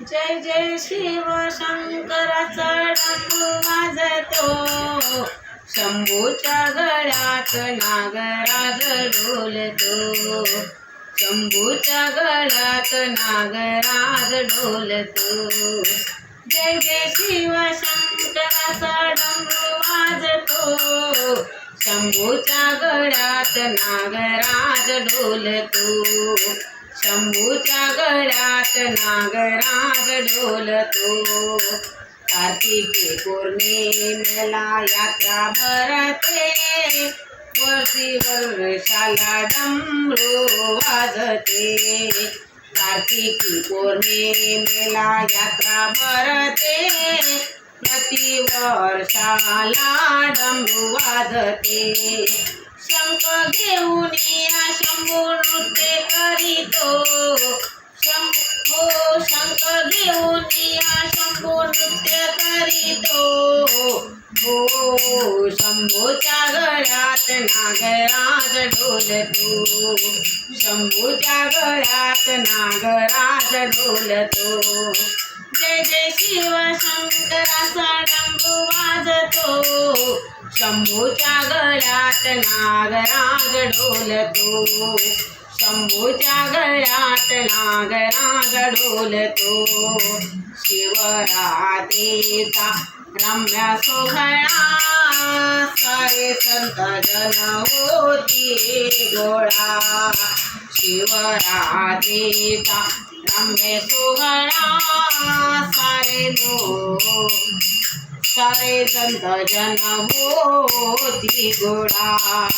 जय जय शिव शंकराचा डमरू वाजतो. शंभूच्या गळ्यात नागराज डोलतो. शंभूच्या गळ्यात नागराज डोलतो. जय जय शिव शंकराचा डमरू वाजतो. शंभूच्या गळ्यात नागराज डोलतो. शंभूच्या गळ्यात नागराज डोलतो. कार्तिकी पौर्णिमेला यात्रा भरते. वर्षी वर्षाला डमरू वाजते. कार्तिकी पौर्णिमेला यात्रा भरते. प्रति वर्षाला डमरू वाजते. शंख घेऊन तो। शंभो हो, शंख घेऊन या शंभू नृत्य करीतो। हो शंभूच्या गळ्यात नागराज डोलतो। शंभूच्या गळ्यात नागराज डोलतो। जय जय शिव शंकराचा डंबू वाजतो। शंभूच्या गळ्यात नागराज डोलतो। शंभूच्या गळ्यात नागराज डोलतो. शिवरात्रीचा रम्य सोहळा. सारे संत जन होती गोळा. शिवरात्रीचा रम्य सोहळा. सारे लो सारे संत जन होती गोळा.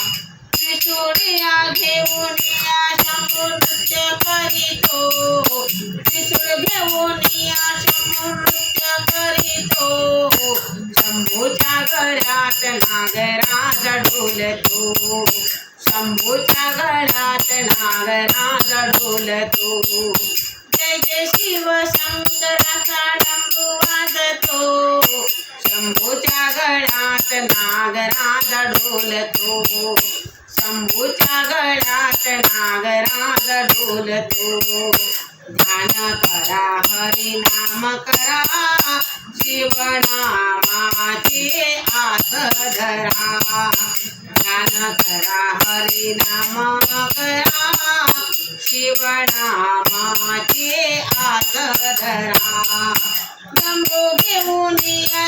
त्रिशूळ्या घेऊन या शंभू नृत्य करीतो. त्रिशूळ घेऊन या शंभू नृत्य करीतो. शंभूच्या गळ्यात नागराज ढोलतो शंभूच्या गळ्यात नागराज ढोलतो जय जय शिव शंकराचा डंबू वाजतो. शंभूच्या गळ्यात नागराज ढोलतो शंभूच्या गळ्यात नागराज डोलतो ध्यान करा हरिनाम करा शिवनामाचे आत धरा. ध्यान करा हरिनाम करा शिवनामाचे आत धरा. डमरू घेऊन या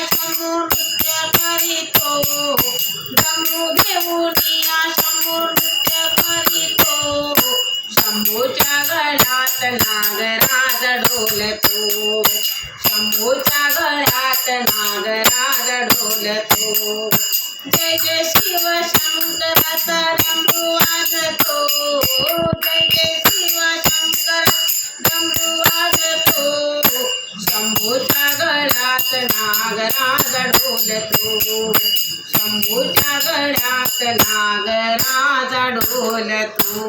नागराज डोलतो शंभूच्या गळ्यात नागराज डोलतो जय जय शिव शंकराचा डमरू वाजतो. जय जय शिव शंकर डमरू वाजतो. शंभूच्या गळ्यात नागराज डोलतो शंभूच्या गळ्यात नागराज डोलतो